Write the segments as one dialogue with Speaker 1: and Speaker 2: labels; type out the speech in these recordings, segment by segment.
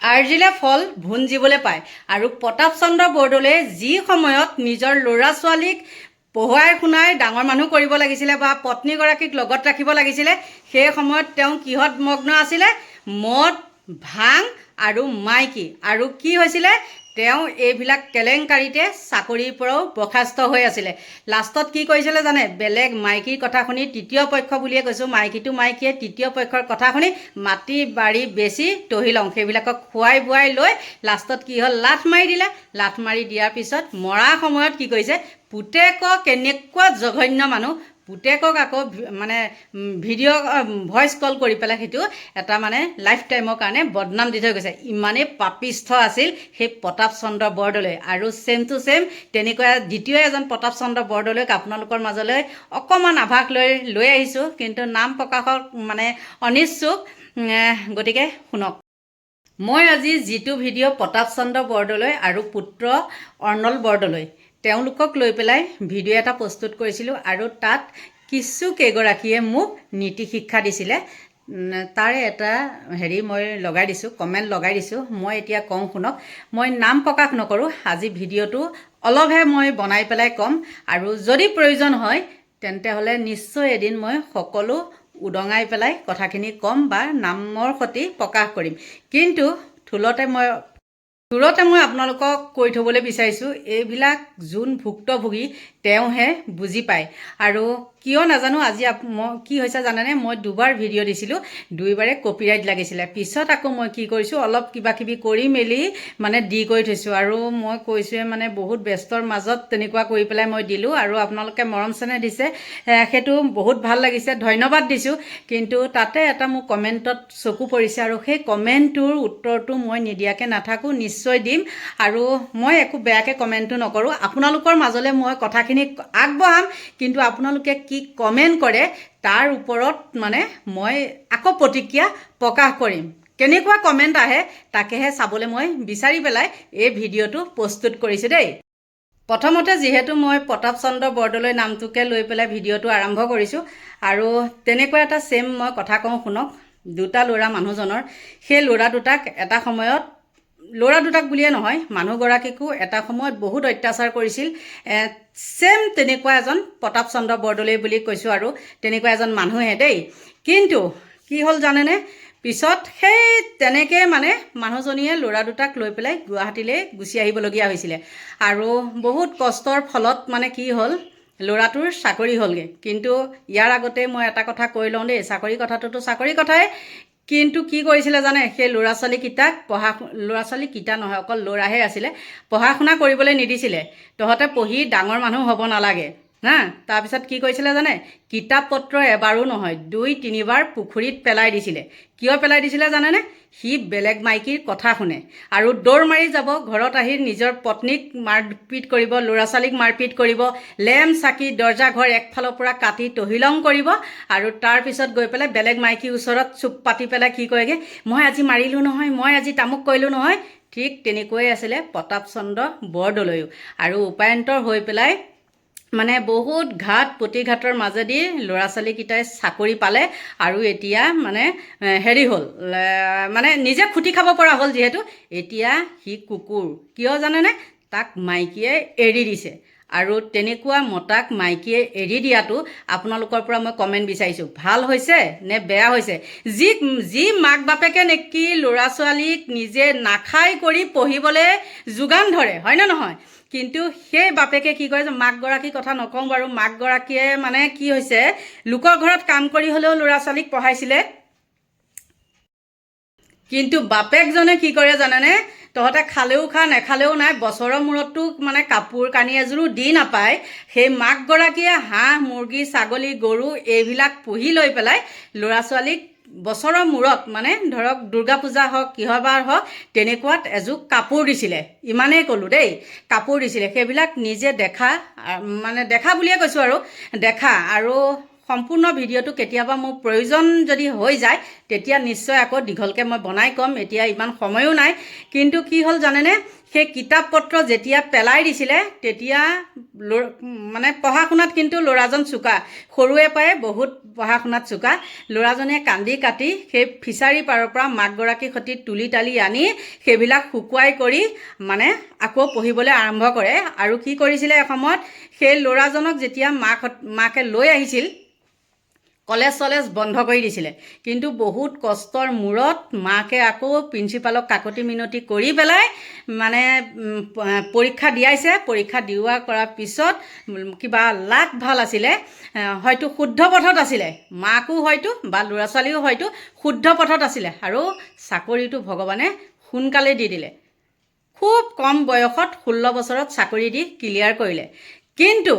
Speaker 1: আৰ্জিলে ফল ভুঞ্জিবলৈ পায় আৰু প্ৰতাপ চন্দ্ৰ বৰদলৈয়ে যি সময়ত নিজৰ ল'ৰা ছোৱালীক পঢ়ুৱাই শুনাই ডাঙৰ মানুহ কৰিব লাগিছিলে বা পত্নীগৰাকীক লগত ৰাখিব লাগিছিলে সেই সময়ত তেওঁ কিহত মগ্ন আছিলে? মদ ভাং আৰু মাইকী। আৰু কি হৈছিলে? তেওঁ এইবিলাক কেলেংকাৰীতে চাকৰিৰ পৰাও বৰ্খাস্ত হৈ আছিলে। লাষ্টত কি কৰিছিলে জানে? বেলেগ মাইকীৰ কথা শুনি তৃতীয় পক্ষ বুলিয়ে কৈছোঁ মাইকীটো মাইকীয়ে তৃতীয় পক্ষৰ কথা শুনি মাটি বাৰী বেচি তহিলং সেইবিলাকক খুৱাই বোৱাই লৈ লাষ্টত কি হ'ল? লাঠ মাৰি দিলে। লাঠ মাৰি দিয়াৰ পিছত মৰা সময়ত কি কৰিছে? পুতেকক কেনেকুৱা জঘন্য মানুহ পুতেকক আকৌ মানে ভিডিঅ' ভইচ কল কৰি পেলাই সেইটো এটা মানে লাইফ টাইমৰ কাৰণে বদনাম দি থৈ গৈছে। ইমানেই পাপিষ্ঠ আছিল সেই প্ৰতাপ চন্দ্ৰ বৰদলৈ। আৰু ছেম টু ছেম তেনেকুৱা দ্বিতীয় এজন প্ৰতাপ চন্দ্ৰ বৰদলৈক আপোনালোকৰ মাজলৈ অকণমান আভাস লৈ লৈ আহিছোঁ। কিন্তু নাম প্ৰকাশক মানে অনিচ্ছুক গতিকে শুনক। মই আজি যিটো ভিডিঅ' প্ৰতাপ চন্দ্ৰ বৰদলৈ আৰু পুত্ৰ অৰ্ণল বৰদলৈ তেওঁলোকক লৈ পেলাই ভিডিঅ' এটা প্ৰস্তুত কৰিছিলোঁ আৰু তাত কিছু কেইগৰাকীয়ে মোক নীতি শিক্ষা দিছিলে। তাৰে এটা হেৰি মই লগাই দিছোঁ কমেণ্ট লগাই দিছোঁ। মই এতিয়া কওঁ শুনক মই নাম প্ৰকাশ নকৰোঁ আজি ভিডিঅ'টো অলপহে মই বনাই পেলাই ক'ম আৰু যদি প্ৰয়োজন হয় তেন্তে হ'লে নিশ্চয় এদিন মই সকলো উদঙাই পেলাই কথাখিনি ক'ম বা নামৰ সৈতে প্ৰকাশ কৰিম। কিন্তু থুলতে মই থুৰতে মই আপোনালোকক কৈ থ'বলৈ বিচাৰিছোঁ এইবিলাক যোন ভুক্তভোগী তেওঁহে বুজি পায়। আৰু কিয় নাজানো আজি মই কি হৈছে জানেনে? মই দুবাৰ ভিডিঅ' দিছিলোঁ। দুইবাৰে কপিৰাইট লাগিছিলে। পিছত আকৌ মই কি কৰিছোঁ অলপ কিবা কিবি কৰি মেলি মানে দি কৰি থৈছোঁ। আৰু মই কৈছোঁৱে মানে বহুত ব্যস্তৰ মাজত তেনেকুৱা কৰি পেলাই মই দিলোঁ আৰু আপোনালোকে মৰম চেনেহ দিছে। সেইটো বহুত ভাল লাগিছে। ধন্যবাদ দিছোঁ। কিন্তু তাতে এটা মোৰ কমেণ্টত চকু পৰিছে আৰু সেই কমেণ্টটোৰ উত্তৰটো মই নিদিয়াকৈ নাথাকোঁ নিশ্চয় দিম। আৰু মই একো বেয়াকৈ কমেণ্টটো নকৰোঁ। আপোনালোকৰ মাজলৈ মই কথাখিনি আগবঢ়াম। কিন্তু আপোনালোকে কি কমেণ্ট কৰে তাৰ ওপৰত মানে মই আকৌ প্ৰতিক্ৰিয়া প্ৰকাশ কৰিম। কেনেকুৱা কমেণ্ট আহে তাকেহে চাবলৈ মই বিচাৰি পেলাই এই ভিডিঅ'টো প্ৰস্তুত কৰিছোঁ দেই। প্ৰথমতে যিহেতু মই প্ৰতাপ চন্দ্ৰ বৰদলৈ নামটোকে লৈ পেলাই ভিডিঅ'টো আৰম্ভ কৰিছোঁ আৰু তেনেকুৱা এটা ছেম মই কথা কওঁ শুনক। দুটা ল'ৰা মানুহজনৰ সেই ল'ৰা দুটাক এটা সময়ত ল'ৰা দুটাক বুলিয়ে নহয় মানুহগৰাকীকো এটা সময়ত বহুত অত্যাচাৰ কৰিছিল। ছেম তেনেকুৱা এজন প্ৰতাপ চন্দ্ৰ বৰদলৈ বুলি কৈছোঁ আৰু তেনেকুৱা এজন মানুহে দেই। কিন্তু কি হ'ল জানেনে? পিছত সেই তেনেকৈ মানে মানুহজনীয়ে ল'ৰা দুটাক লৈ পেলাই গুৱাহাটীলৈ গুচি আহিবলগীয়া হৈছিলে। আৰু বহুত কষ্টৰ ফলত মানে কি হ'ল ল'ৰাটোৰ চাকৰি হ'লগৈ। কিন্তু ইয়াৰ আগতে মই এটা কথা কৈ লওঁ দেই চাকৰি কথাটোতো চাকৰি কথাই। কিন্তু কি কৰিছিলে জানে? সেই ল'ৰা ছোৱালীকেইটাক পঢ়া ল'ৰা ছোৱালীকেইটা নহয় অকল ল'ৰাহে আছিলে পঢ়া শুনা কৰিবলৈ নিদিছিলে। তহঁতে পঢ়ি ডাঙৰ মানুহ হ'ব নালাগে। হা তাৰপিছত কি কৰিছিলে জানে? কিতাপ পত্ৰ এবাৰো নহয় দুই তিনিবাৰ পুখুৰীত পেলাই দিছিলে। কিয় পেলাই দিছিলে জানেনে? সি বেলেগ মাইকীৰ কথা শুনে আৰু দৌৰ মাৰি যাব ঘৰত আহি নিজৰ পত্নীক মাৰপিট কৰিব ল'ৰা ছোৱালীক মাৰপিট কৰিব লেম চাকি দৰ্জা ঘৰ একফালৰ পৰা কাটি তহিলং কৰিব আৰু তাৰপিছত গৈ পেলাই বেলেগ মাইকীৰ ওচৰত চুপ পাতি পেলাই কি কৰেগৈ মই আজি মাৰিলোঁ নহয় মই আজি তামুক কৰিলোঁ নহয়। ঠিক তেনেকৈয়ে আছিলে প্ৰতাপ চন্দ্ৰ বৰদলৈও। আৰু উপায়ন্তৰ হৈ পেলাই মানে বহুত ঘাট প্ৰতিঘাতৰ মাজেদি ল'ৰা ছোৱালীকেইটাই চাকৰি পালে আৰু এতিয়া মানে হেৰি হ'ল মানে নিজে খুটি খাব পৰা হ'ল যিহেতু এতিয়া সি কুকুৰ। কিয় জানেনে? তাক মাইকীয়ে এৰি দিছে। আৰু তেনেকুৱা মতাক মাইকীয়ে এৰি দিয়াটো আপোনালোকৰ পৰা মই কমেণ্ট বিচাৰিছোঁ। ভালো হৈছে নে বেয়া হৈছে? যি যি মাক বাপেকে নেকি ল'ৰা ছোৱালীক নিজে নাখাই কৰি পঢ়িবলৈ যোগান ধৰে হয়নে নহয়? কিন্তু সেই বাপেকে কি কৰে, যে মাকগৰাকীৰ কথা নকওঁ বাৰু মাকগৰাকীয়ে মানে কি হৈছে, লোকৰ ঘৰত কাম কৰি হ'লেও ল'ৰা ছোৱালীক পঢ়াইছিলে। কিন্তু বাপেকজনে কি কৰে জানেনে? তহঁতে খালেও খা নেখালেও নাই বছৰৰ মূৰততো মানে কাপোৰ কানি এযোৰো দি নাপায়। সেই মাকগৰাকীয়ে হাঁহ মুৰ্গী ছাগলী গৰু এইবিলাক পুহি লৈ পেলাই ল'ৰা ছোৱালীক বছৰৰ মূৰত মানে ধৰক দুৰ্গা পূজা হওক কিহবাৰ হওক তেনেকুৱাত এযোৰ কাপোৰ দিছিলে। ইমানেই ক'লোঁ দেই কাপোৰ দিছিলে। সেইবিলাক নিজে দেখা মানে দেখা বুলিয়ে কৈছোঁ আৰু। দেখা আৰু সম্পূৰ্ণ ভিডিঅ'টো কেতিয়াবা মোৰ প্ৰয়োজন যদি হৈ যায় তেতিয়া নিশ্চয় আকৌ দীঘলকৈ মই বনাই ক'ম। এতিয়া ইমান সময়ো নাই। কিন্তু কি হ'ল জানেনে? সেই কিতাপ পত্ৰ যেতিয়া পেলাই দিছিলে তেতিয়া মানে পঢ়া শুনাত কিন্তু ল'ৰাজন চোকা। সৰুৰে পৰাই বহুত পঢ়া শুনাত চোকা। ল'ৰাজনে কান্দি কাটি সেই ফিচাৰী পাৰৰ পৰা মাকগৰাকীৰ সৈতে তুলি তালি আনি সেইবিলাক শুকুৱাই কৰি মানে আকৌ পঢ়িবলৈ আৰম্ভ কৰে। আৰু কি কৰিছিলে এসময়ত? সেই ল'ৰাজনক যেতিয়া মাকহঁত মাকে লৈ আহিছিল কলেজ চলেজ বন্ধ কৰি দিছিলে। কিন্তু বহুত কষ্টৰ মূৰত মাকে আকৌ প্ৰিন্সিপালক কাকতি মিনতি কৰি পেলাই মানে পৰীক্ষা দিয়াইছে। পৰীক্ষা দিওৱা কৰাৰ পিছত কিবা লাক ভালো আছিলে হয়তো শুদ্ধ পথত আছিলে। মাকো হয়তো বা ল'ৰা ছোৱালীও হয়তো শুদ্ধ পথত আছিলে আৰু চাকৰিটো ভগৱানে সোনকালে দি দিলে। খুব কম বয়সত ষোল্ল বছৰত চাকৰি দি ক্লিয়াৰ কৰিলে। কিন্তু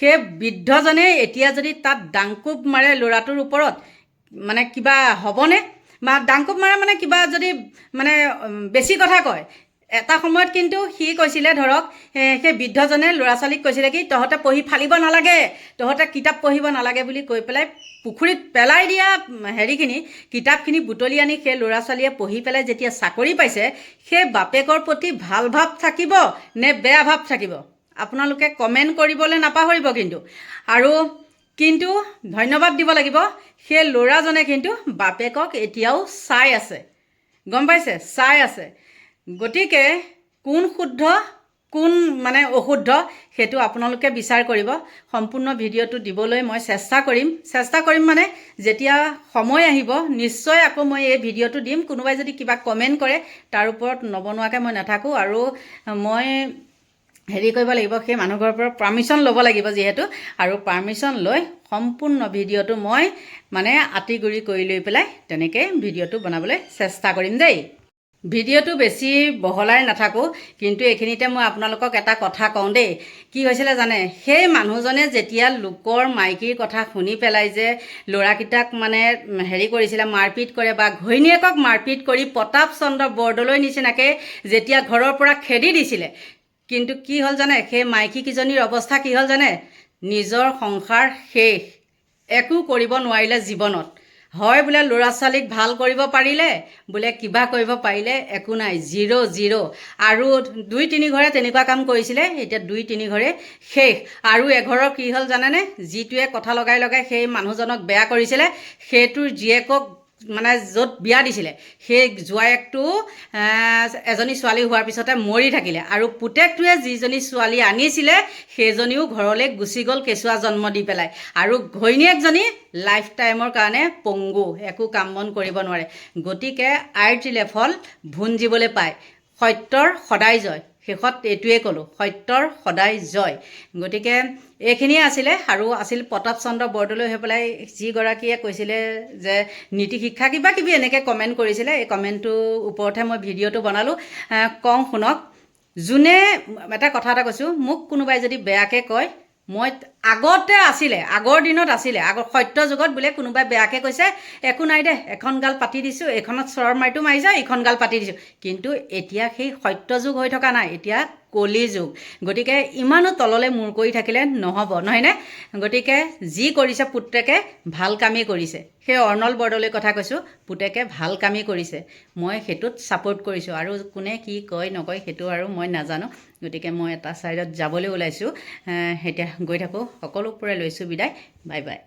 Speaker 1: সেই বৃদ্ধজনে এতিয়া যদি তাত ডাংকোপ মাৰে ল'ৰাটোৰ ওপৰত মানে কিবা হ'বনে? বা ডাংকোপ মাৰে মানে কিবা যদি মানে বেছি কথা কয়। এটা সময়ত কিন্তু সি কৈছিলে, ধৰক সেই বৃদ্ধজনে ল'ৰা ছোৱালীক কৈছিলে কি, তহঁতে পঢ়ি ফালিব নালাগে। তহঁতে কিতাপ পঢ়িব নালাগে বুলি কৈ পেলাই পুখুৰীত পেলাই দিয়া হেৰিখিনি, কিতাপখিনি বুটলি আনি সেই ল'ৰা ছোৱালীয়ে পঢ়ি পেলাই যেতিয়া চাকৰি পাইছে, সেই বাপেকৰ প্ৰতি ভালো ভাৱ থাকিব নে বেয়া ভাৱ থাকিব? আপোনালোকে কমেণ্ট কৰিবলৈ নাপাহৰিব কিন্তু। আৰু কিন্তু ধন্যবাদ দিব লাগিব সেই ল'ৰাজনে কিন্তু বাপেকক এতিয়াও চাই আছে। গম পাইছে? চাই আছে। গতিকে কোন শুদ্ধ কোন মানে অশুদ্ধ সেইটো আপোনালোকে বিচাৰ কৰিব। সম্পূৰ্ণ ভিডিঅ'টো দিবলৈ মই চেষ্টা কৰিম। চেষ্টা কৰিম মানে যেতিয়া সময় আহিব নিশ্চয় আকৌ মই এই ভিডিঅ'টো দিম। কোনোবাই যদি কিবা কমেণ্ট কৰে তাৰ ওপৰত নবনোৱাকৈ মই নাথাকোঁ। আৰু মই হেৰি কৰিব লাগিব সেই মানুহঘৰৰ পৰা পাৰ্মিশ্যন ল'ব লাগিব যিহেতু। আৰু পাৰ্মিশ্যন লৈ সম্পূৰ্ণ ভিডিঅ'টো মই মানে আঁতিগুৰি কৰি লৈ পেলাই তেনেকৈ ভিডিঅ'টো বনাবলৈ চেষ্টা কৰিম দেই। ভিডিঅ'টো বেছি বহলাই নাথাকোঁ কিন্তু এইখিনিতে মই আপোনালোকক এটা কথা কওঁ দেই। কি হৈছিলে জানে? সেই মানুহজনে যেতিয়া লোকৰ মাইকীৰ কথা শুনি পেলাই যে ল'ৰাকেইটাক মানে হেৰি কৰিছিলে মাৰপিট কৰে বা ঘৈণীয়েকক মাৰপিট কৰি প্ৰতাপ চন্দ্ৰ বৰদলৈ নিচিনাকৈ যেতিয়া ঘৰৰ পৰা খেদি দিছিলে কিন্তু কি হ'ল জানে? সেই মাইকীকেইজনীৰ অৱস্থা কি হ'ল জানে? নিজৰ সংসাৰ শেষ। একো কৰিব নোৱাৰিলে জীৱনত। হয় বোলে ল'ৰা ছোৱালীক ভাল কৰিব পাৰিলে বোলে কিবা কৰিব পাৰিলে একো নাই। জিৰ' জিৰ' আৰু দুই তিনি ঘৰে তেনেকুৱা কাম কৰিছিলে এতিয়া দুই তিনি ঘৰে শেষ। আৰু এঘৰৰ কি হ'ল জানেনে? যিটোৱে কথা লগাই লগাই সেই মানুহজনক বেয়া কৰিছিলে সেইটোৰ জীয়েকক মানে য'ত বিয়া দিছিলে সেই জোৱায়েকটো এজনী ছোৱালী হোৱাৰ পিছতে মৰি থাকিলে আৰু পুতেকটোৱে যিজনী ছোৱালী আনিছিলে সেইজনীও ঘৰলৈ গুচি গ'ল কেঁচুৱা জন্ম দি পেলাই। আৰু ঘৈণীয়েকজনী লাইফ টাইমৰ কাৰণে পংগু একো কাম বন কৰিব নোৱাৰে। গতিকে আইৰ দিলে ফল ভুঞ্জিবলৈ পায়। সত্যৰ সদায় জয়। শেষত এইটোৱে ক'লোঁ সত্যৰ সদায় জয়। গতিকে এইখিনিয়ে আছিলে আৰু আছিল প্ৰতাপ চন্দ্ৰ বৰদলৈ হৈ পেলাই যিগৰাকীয়ে কৈছিলে যে নীতি শিক্ষা কিবা কিবি এনেকৈ কমেণ্ট কৰিছিলে এই কমেণ্টটোৰ ওপৰতহে মই ভিডিঅ'টো বনালোঁ। কওঁ শুনক যোনে এটা কথা এটা কৈছোঁ মোক কোনোবাই যদি বেয়াকৈ কয় মই আগতে আছিলে আগৰ দিনত আছিলে আগৰ সত্য যুগত বোলে কোনোবাই বেয়াকৈ কৈছে একো নাই দে এখন গাল পাতি দিছোঁ এইখনত চৰৰ মাৰিটো মাৰিছে এইখন গাল পাতি দিছোঁ। কিন্তু এতিয়া সেই সত্য যুগ হৈ থকা নাই এতিয়া কলি যুগ। গতিকে ইমানো তললৈ মূৰ কৰি থাকিলে নহ'ব নহয়নে গতিকে যি কৰিছে পুতেকে ভাল কামেই কৰিছে। সেই অৰ্ণল বৰদলৈ কথা কৈছোঁ পুতেকে ভাল কামেই কৰিছে। মই সেইটোত ছাপোৰ্ট কৰিছোঁ আৰু কোনে কি কয় নকয় সেইটো আৰু মই নাজানো। গতিকে মই এটা ছাইডত যাবলৈ ওলাইছোঁ। এতিয়া গৈ থাকোঁ। সকলোবোৰে লৈছোঁ বিদায়। Bye bye.